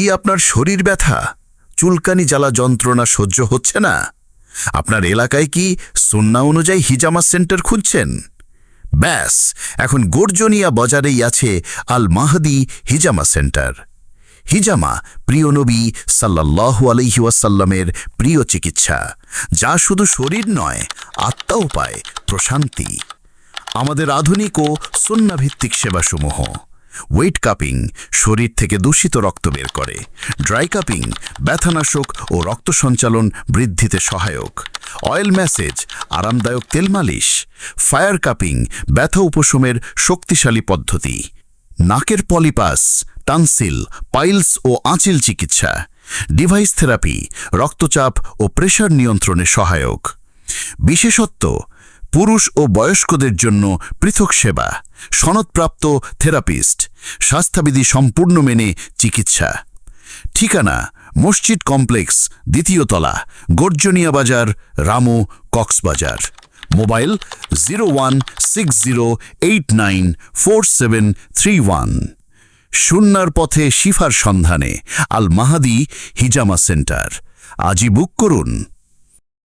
কি আপনার শরীর ব্যথা? চুলকানি জ্বালা যন্ত্রণা সহ্য হচ্ছে না? আপনার এলাকায় কি সুন্না অনুযায়ী হিজামা সেন্টার খুঁজছেন ব্যাস, এখন গর্জনিয়া বাজারেই আছে আল মাহদি হিজামা সেন্টার। হিজামা প্রিয় নবী সাল্লাল্লাহু আলাইহি ওয়াসাল্লামের প্রিয় চিকিৎসা, যা শুধু শরীর নয়, আত্মাও পায় প্রশান্তি। আমাদের আধুনিক ও সন্নাভিত্তিক সেবাসমূহ। ওয়েট কাপিং শরীর থেকে দূষিত রক্ত বের করে। ড্রাই কাপিং ব্যথানাশক ও রক্ত সঞ্চালন বৃদ্ধিতে সহায়ক। অয়েল ম্যাসেজ আরামদায়ক তেল মালিশ। ফায়ার কাপিং ব্যথা উপশমের শক্তিশালী পদ্ধতি। নাকের পলিপাস, টানসিল, পাইলস ও আঁচিল চিকিৎসা। ডিভাইস থেরাপি রক্তচাপ ও প্রেশার নিয়ন্ত্রণে সহায়ক। বিশেষত্ব, পুরুষ ও বয়স্কদের জন্য পৃথক সেবা। সনদপ্রাপ্ত থেরাপিস্ট। স্বাস্থ্যবিধি সম্পূর্ণ মেনে চিকিৎসা। ঠিকানা, মসজিদ কমপ্লেক্স, দ্বিতীয় তলা, Garjania Bazar, Ramu, Cox's Bazar. Mobile zero one six zero eight nine four seven three one. শূন্যার পথে শিফার সন্ধানে আল মাহাদি হিজামা সেন্টার। আজই বুক করুন।